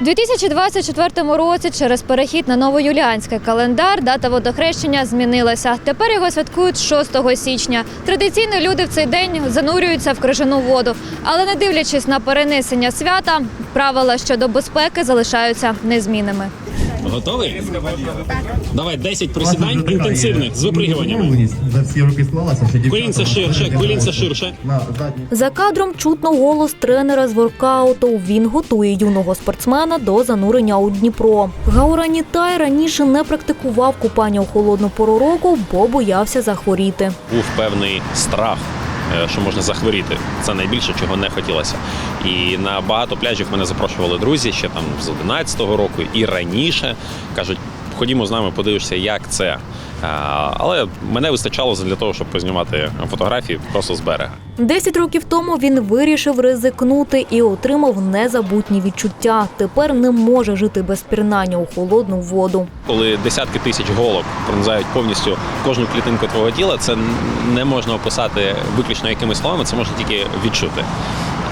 У 2024 році через перехід на новоюліанський календар дата водохрещення змінилася. Тепер його святкують 6 січня. Традиційно люди в цей день занурюються в крижану воду. Але не дивлячись на перенесення свята, правила щодо безпеки залишаються незмінними. Готовий? Давай 10 присідань інтенсивних з випригуваннями. За всі роки склалася, що Колінце ширше, колінце ширше. За кадром чутно голос тренера з воркауту. Він готує юного спортсмена до занурення у Дніпро. Гаурані Тай раніше не практикував купання у холодну пору року, бо боявся захворіти. Був певний страх, що можна захворіти. Це найбільше, чого не хотілося. І на багато пляжів мене запрошували друзі ще там з 11-го року і раніше. Кажуть, ходімо з нами, подивишся, як це. Але мене вистачало для того, щоб познімати фотографії просто з берега. Десять років тому він вирішив ризикнути і отримав незабутні відчуття. Тепер не може жити без пірнання у холодну воду. Коли десятки тисяч голок пронизають повністю кожну клітинку твого тіла, це не можна описати виключно якимись словами, це можна тільки відчути.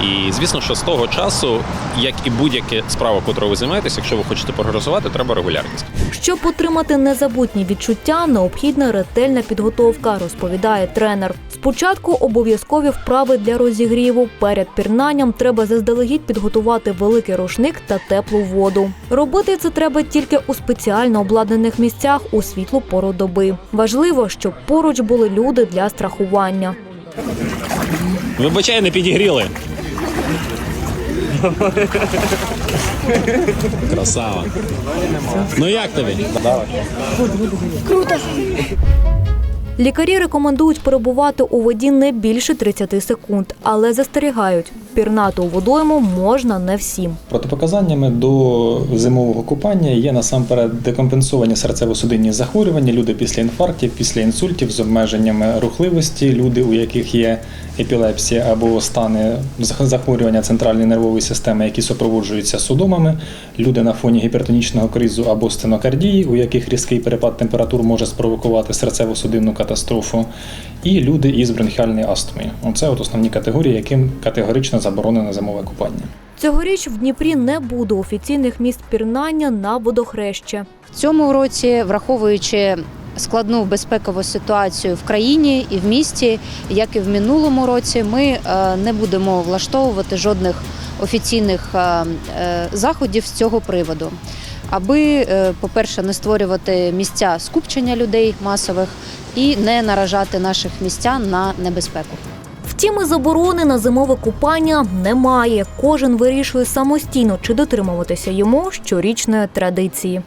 І звісно, що з того часу, як і будь-яка справа, котрою ви займаєтесь, якщо ви хочете прогресувати, треба регулярність. Щоб отримати незабутні відчуття, необхідна ретельна підготовка, розповідає тренер. Спочатку обов'язкові вправи для розігріву. Перед пірнанням треба заздалегідь підготувати великий рушник та теплу воду. Робити це треба тільки у спеціально обладнаних місцях у світлу пору доби. Важливо, щоб поруч були люди для страхування. Вибачай, не підігріли. Красава. Ну як тобі? Лікарі рекомендують перебувати у воді не більше 30 секунд, але застерігають, пірнати у водойму можна не всім. Протипоказаннями до зимового купання є насамперед декомпенсовані серцево-судинні захворювання, люди після інфарктів, після інсультів з обмеженнями рухливості, люди, у яких є епілепсія або стани захворювання центральної нервової системи, які супроводжуються судомами, люди на фоні гіпертонічного кризу або стенокардії, у яких різкий перепад температур може спровокувати серцево-судинну катастрофу, і люди із бронхіальною астмою. Оце от основні категорії, яким категорично заборонено зимове купання. Цьогоріч в Дніпрі не буде офіційних місць пірнання на водохреще. В цьому році, враховуючи складну безпекову ситуацію в країні і в місті, як і в минулому році, ми е, не будемо влаштовувати жодних офіційних е, е, заходів з цього приводу. Аби, по-перше, не створювати місця скупчення людей масових і не наражати наших містян на небезпеку. Втім, і заборони на зимове купання немає. Кожен вирішує самостійно, чи дотримуватися йому щорічної традиції.